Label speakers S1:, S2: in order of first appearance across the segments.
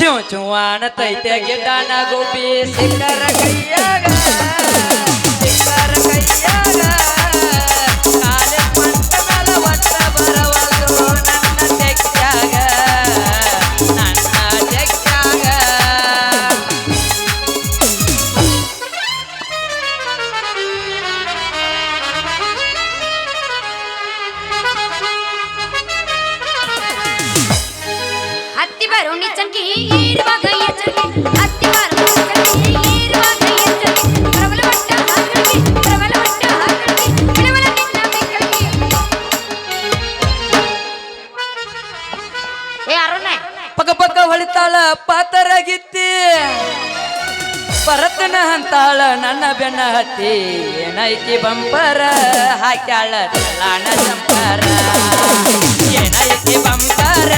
S1: Chew ಚುವಾನ ತೈತೆ ಗಿಡನ ಗೋಪಿ ಸಿಕ್ಕರ ಕೈಯಾಗ ಸಿಕ್ಕರ ಕೈಯಾಗ. ಅಂತಾಳ ನನ್ನ ಬೆನ್ನ ಹತ್ತಿ ಏನೈತಿ ಬಂಪರ? ಹಾಕ್ಯಾಳ ಬಂಪರ ಏನೈತಿ ಬಂಪರ?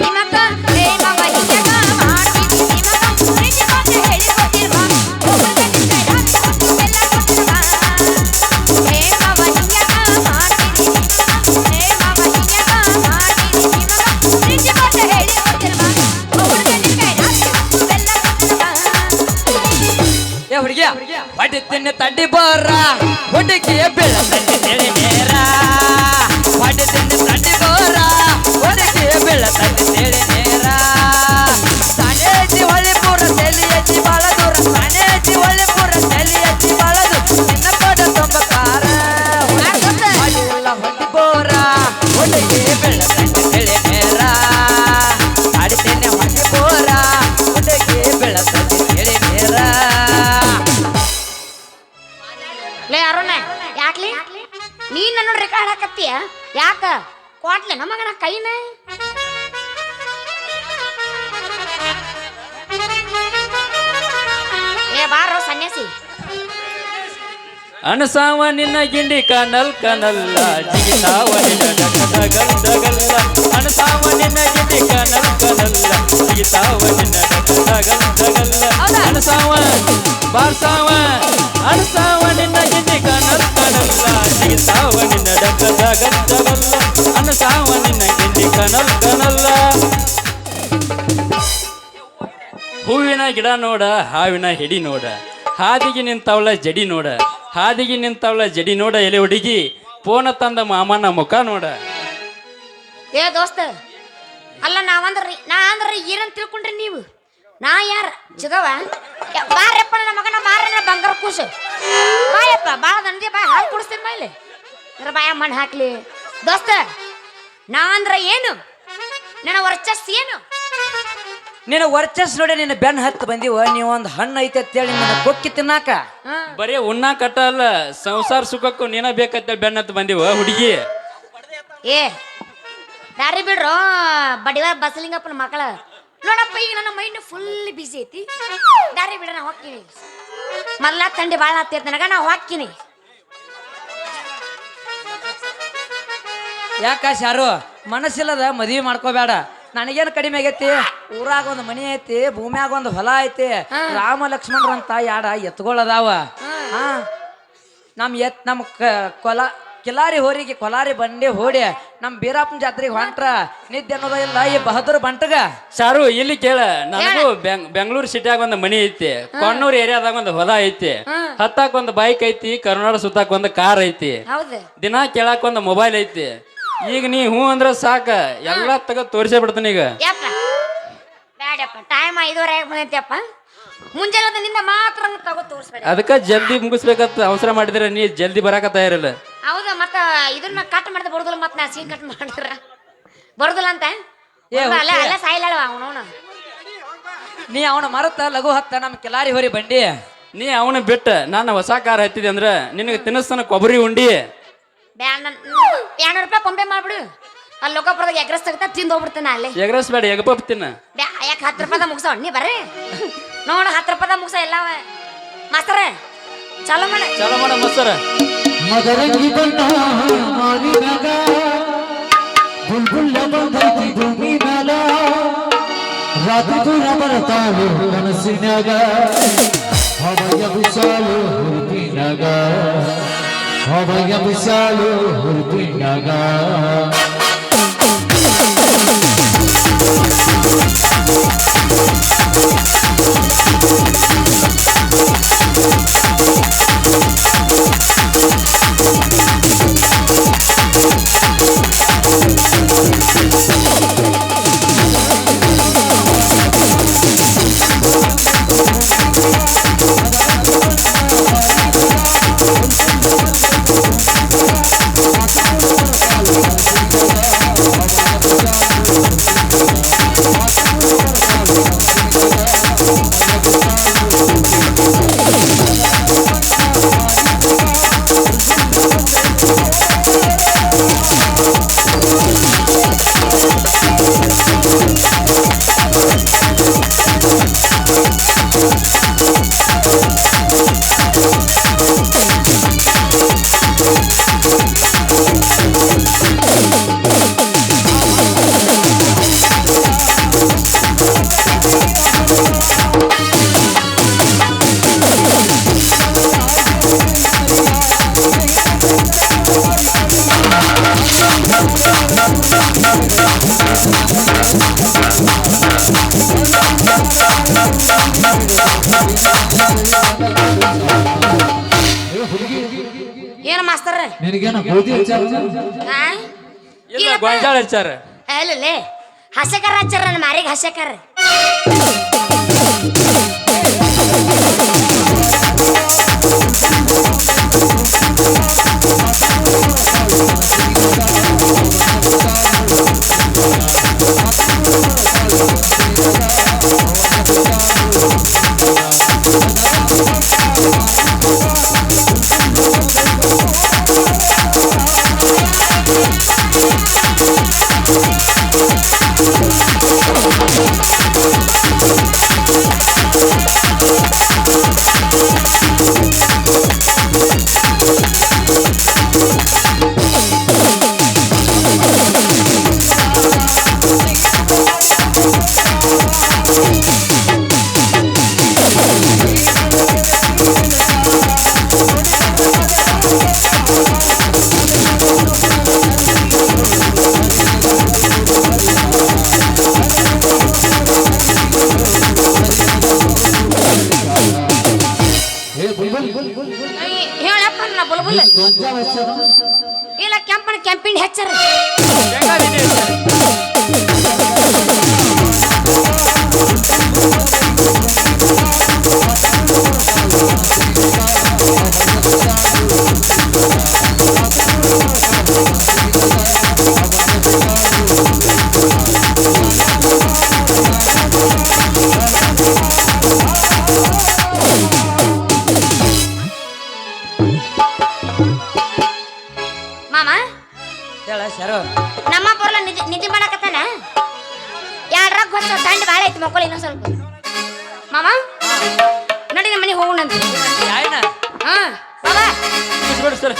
S2: ದಿಮಕ ಹೇ ಮವ ಹಿಂಗ್ಯಾಕ ಮಾಡಿದಿ ದಿಮಕ ಪ್ರೀತಿ ಮಾತು ಹೇಳಿಕೊಟ್ಟಿರುವ
S1: ಏ ಹುಡುಗಿಯ ಹೊಡಿತೀನಿ ತಡ್ಡಿ ಬೋರ ಬೀಳತಂಡಿ ತಿಳಿ ನೇರ ಹೊಡಿತೀನಿ ತಡ್ಡಿ ಬೋರ ಹುಡುಗಿಯ ಬೀಳತಂಡಿ ತಿಳಿ ನೇರ ಸಾನೇಜಿ ಹೊಳಿಪುರ ತೆಲಿಯಜ್ಜಿ ಬಾಳ ದೂರ ಸಾನೇಜಿ ಹೊಳಿಪುರ ತೆಲಿಯಜ್ಜಿ ಬಾಳ ದೂರ ನಿನ್ನ ಕೊಡ ತೊಂಬತ್ತಾರ ಹೊಡಿಲ್ಲ ಹೊಡಿ ಬೋರ ಹುಡುಗಿಯ ಬೀಳತಂಡಿ ತಿಳಿ ನೇರ ಆಡಿತೀನಿ ಹೊಡಿ ಬೋರ ಹುಡುಗಿಯ ಬೀಳತಂಡಿ ತಿಳಿ ನೇರ
S2: ಲೇ ಯಾಕ್ಲಿ ನೀ ನನ್ನ ರೆಕಾರ್ಡ್ ಯಾಕ? ಕೊಟ್ಲೆ ನಮಗನ ಕೈನ. ಏ ಬಾರೋ ಸನ್ಯಾಸಿ.
S1: ಅನಸಾವ ನಿನ್ನ ಗಿಂಡಿ ಕನಲ್ ಕನಲ್ಲ ಜಿಗಿತಾವ ನಿನ್ನ ಗಂಧಗಲ್ಲ ಅನಸಾವ ನಿನ್ನ ಗಿಂಡಿ ಕನಲ್ ಕನಲ್ಲ ಜಿಗಿತಾವ ನಿನ್ನ ಗಂಧಗಲ್ಲ ಅನಸಾವ ಬಾರ್ಸಾವ ಹೂವಿನ ಗಿಡ ನೋಡ, ಹಾವಿನ ಹಿಡಿ ನೋಡ. ಹಾದಿಗೆ ನಿಂತವಳ ಜಡಿ ನೋಡ. ಹಾದಿಗೆ ನಿಂತವಳ ಜಡಿ ನೋಡ, ಎಲೆ ಹುಡುಗಿ. ಪೋನ ತಂದ ಮಾಮನ ಮುಖ ನೋಡ.
S2: ಏ ದೋಸ್ತ, ಅಲ್ಲ ನಾವಂದ್ರಿ ನಾ ಅಂದ್ರಿ ಏನಂತ ತಿಳ್ಕೊಂಡ್ರಿ ನೀವು. ನಾ ಯಾರ? ಚಿಗವ ಬಾರಪ್ಪ ನನ್ನ ಮಗನ ಮಾರನ ಬಂಗಾರ ಕೂಸು. ಬಾಯಪ್ಪ, ಬಾಳ ನನಗೆ ಬಾಯ್ ಹಾಲು ಕುಡಿಸ್ತೀನಿ ಬಾಯ್ಲೆ ಬಾಯ ಮಣ್ಣು ಹಾಕ್ಲಿ. ದೋಸ್ತ ನಾ ಅಂದ್ರ ಏನು? ನನ್ನ ವರ್ಚಸ್ ಏನು?
S1: ನಿನ್ನ ವರ್ಚಸ್ ನೋಡಿ ನಿನ್ನ ಬೆನ್ ಹತ್ತು ಬಂದಿವ ನೀವು ಒಂದು ಹಣ್ಣು ಐತೆ ಅಂತೇಳಿ ನಿನ್ನ ಕೊಕ್ಕಿ ತಿನ್ನಾಕ. ಬರೀ ಉಣ್ಣಾ ಕಟ್ಟ ಅಲ್ಲ ಸಂಸಾರ ಸುಖಕ್ಕೂ ನೀನ ಬೇಕಂತೇಳಿ ಬೆನ್ ಹತ್ತು ಬಂದಿವ ಹುಡುಗಿ.
S2: ಏ ದಾರಿ ಬಿಡ್ರು ಬಡಿವ ಬಸಲಿಂಗಪ್ಪನ ಮಕ್ಕಳ. ನೋಡಪ್ಪ ಈಗ ನನ್ನ ಮೈಂಡ್ ಫುಲ್ ಬಿಸಿ ಐತಿ. ದಾರಿ ಬಿಡ ನಾ ಹೋಗ್ತೀನಿ. ಮಲ್ಲ ತಂಡಿ ಭಾಳ ಹತ್ತಿ ನನಗ ನಾ ಹೋಗ್ತೀನಿ.
S1: ಯಾಕ ಶಾರು ಮನಸ್ಸಿಲ್ಲದ ಮದ್ವೆ ಮಾಡ್ಕೋಬೇಡ. ನನಗೇನು ಕಡಿಮೆ ಆಗೈತಿ? ಊರಾಗ ಒಂದು ಮನಿ ಐತಿ ಭೂಮ್ಯಾಗ ಒಂದು ಹೊಲ ಐತಿ. ರಾಮ ಲಕ್ಷ್ಮಣರು ಅಂತ ಯಾಡ ಎತ್ಗೊಳದಾವ. ಹಾ. ನಮ್ ಎತ್ ನಮ್ ಕ- ಕೊಲ ಕಿಲಾರಿ ಹೋರಿಗೆ ಕೊಲಾರಿ ಬಂಡಿ ಹೋಡಿ ನಮ್ಮ ಬೀರಪ್ಪನ ಜಾತ್ರೆಗೆ ಹೊಂಟ್ರ. ನಿದ್ದೆ ಅನ್ನೋದ ಇಲ್ಲ ಈ ಬಹದ್ರ ಬಂಟಗ.
S3: ಸಾರು ಇಲ್ಲಿ ಕೇಳ ನನಗೂ ಬೆಂಗ್ ಬೆಂಗಳೂರು ಸಿಟಿಯಾಗ ಒಂದು ಮನಿ ಐತಿ. ಕೊಣ್ಣೂರು ಏರಿಯಾದಾಗ ಒಂದು ಹೊಲ ಐತಿ. ಹತ್ತಾಕ ಒಂದು ಬೈಕ್ ಐತಿ ಕರ್ನಾಟಕ ಸುತ್ತಾಕ ಒಂದು ಕಾರ್ ಐತಿ.
S2: ಹೌದು
S3: ದಿನ ಕೇಳಾಕ ಒಂದು ಮೊಬೈಲ್ ಐತಿ. ಈಗ ನೀ ಹೂ ಅಂದ್ರ ಸಾಕ. ಎಲ್ಲ ತಗ ತೋರಿಸೇ ಬಿಡ್ತೀನಿ ಈಗ.
S2: ಯಪ್ಪ. ಬೇಡಪ್ಪ ಟೈಮ್ ಐದುವರೆ ಬಂದೈತಿಯಪ್ಪ ಮುಂಜಾನೆ ನಿನ್ನ ಮಾತ್ರ ತಗೋ ತೋರಿಸ್ಬೇಡ.
S3: ಅದಕ್ಕ ಜಲ್ದಿ ಮುಗಿಸ್ಬೇಕಂತ ಅವಸರ ಮಾಡಿದ್ರೆ ನೀ ಜಲ್ದಿ ಬರಾಕ ತಯಾರಿಲ್ಲ.
S2: ಹೌದು ಮತ್ತ ಇದನ್ನ ಕಟ್ ಮಾಡಿದ್ರೆ ಬರುದಿಲ್ಲ ಮತ್ತೆ ನಾ ಸೀನ್ ಕಟ್ ಮಾಡಿದ್ರ. ಬರುದಿಲ್ಲ ಅಂತ?
S1: ಏ,
S2: ಅಲ್ಲ
S1: ಹುಚ್ಚೆ.
S2: ಅಲ್ಲ ಸಾಯಿಲ್ಲ ಅವನವನು
S1: ನೀ ಅವನ ಮರತ ಲಘು ಹತ್ತ ನಮ್ಮ ಕಿಲಾರಿ ಹೊರಿ ಬಂಡಿ.
S3: ನೀ ಅವನ ಬಿಟ್ಟ. ನಾನು ಹೊಸ ಕಾರ್ ಹತ್ತಿದೆ ಅಂದ್ರ ನಿನಗೆ ತಿನ್ನಿಸ್ತಾನ ಕೊಬ್ಬರಿ ಉಂಡಿ.
S2: ಎರಡ್ನೂರು ರೂಪಾಯಿ ಪಂಪೆ ಮಾಡ್ಬಿಡು. ಅಲ್ಲಿ ಲೋಕಾಪುರದಾಗ ಎಗ್ರೆಸ್ ತೆಗಿತಾ ತಿಂದು ಹೋಗ್ಬಿಡ್ತೇನೆ ಅಲ್ಲಿ.
S3: ಎಗ್ರೆಸ್ ಬೇಡ ಎಗಪಪ್ ತಿನ್ನ.
S2: ಬ್ಯಾ ಯಾಕೆ ಹತ್ತು ರೂಪಾಯ್ದ ಮುಗಿಸೋ? ನೀ ಬರ್ರಿ. ನೋಡು ಹತ್ತು ರೂಪಾಯ್ದ ಮುಗಿಸೋ ಎಲ್ಲ ಮಾಸ್ತರ ಚಲೋ ಮಾಡ.
S3: ಚಲೋ ಮಾಡ ಮಸ್ತರ.
S4: ಮದರಂಗಿ ಬಣ್ಣ ಮಾರಿನಾಗ ಬುಲ್ಬುಲ್ಲ ಬಂದೈತಿ ಭೂಮಿ ಮೇಲ ರಾತ್ರಿ ದೂರ ಬರ್ತಾಳು ಕನಸಿನಾಗ ಹವಯ সবাই বিশালো হরবি নাগা Thank you.
S2: ಏನು ಮಾಸ್ತರ?
S4: ನಿನಗೇನ ಗೋಧಿ ಹಚ್ಚಾರ?
S2: ಆ?
S3: ಇಲ್ಲ ಗೊಂಜಾಳ ಹಚ್ಚಾರ.
S2: ಅಲ್ಲೇ ಹಸಕರ ಹಚ್ಚಾರ ನನ್ನ ಮಾರಿಗೆ ಹಸೆಕರ.
S4: ಏ
S2: ಹೇಳಪ್ಪ ಇಲ್ಲ ಕೆಂಪನ ಕೆಂಪಿನ ಹೆಚ್ಚರ
S3: Thank ಬೀಜ
S2: ಮಾಮ?
S1: ಹೇಳ ಶರು.
S2: ನಮ್ಮ ಬರಲ್ಲ ನಿಧಿ ನಿದ್ದೆ ಮಾಡಕತ್ತಾನ? ಎರಡ್ರಾಗ ಗೊತ್ತ ತಂಡ ಭಾಳ ಐತಿ ಮಕ್ಕಳು ಇನ್ನೊಂದು ಸ್ವಲ್ಪ. ಮಾಮ? ನಡಿ ನಮ್ಮ ಮನೆಗೆ ಹೋಗೋಣಂತ
S1: ಯಾಯನ
S2: ಹಾ ಬಾಬಾ
S3: ಸರ್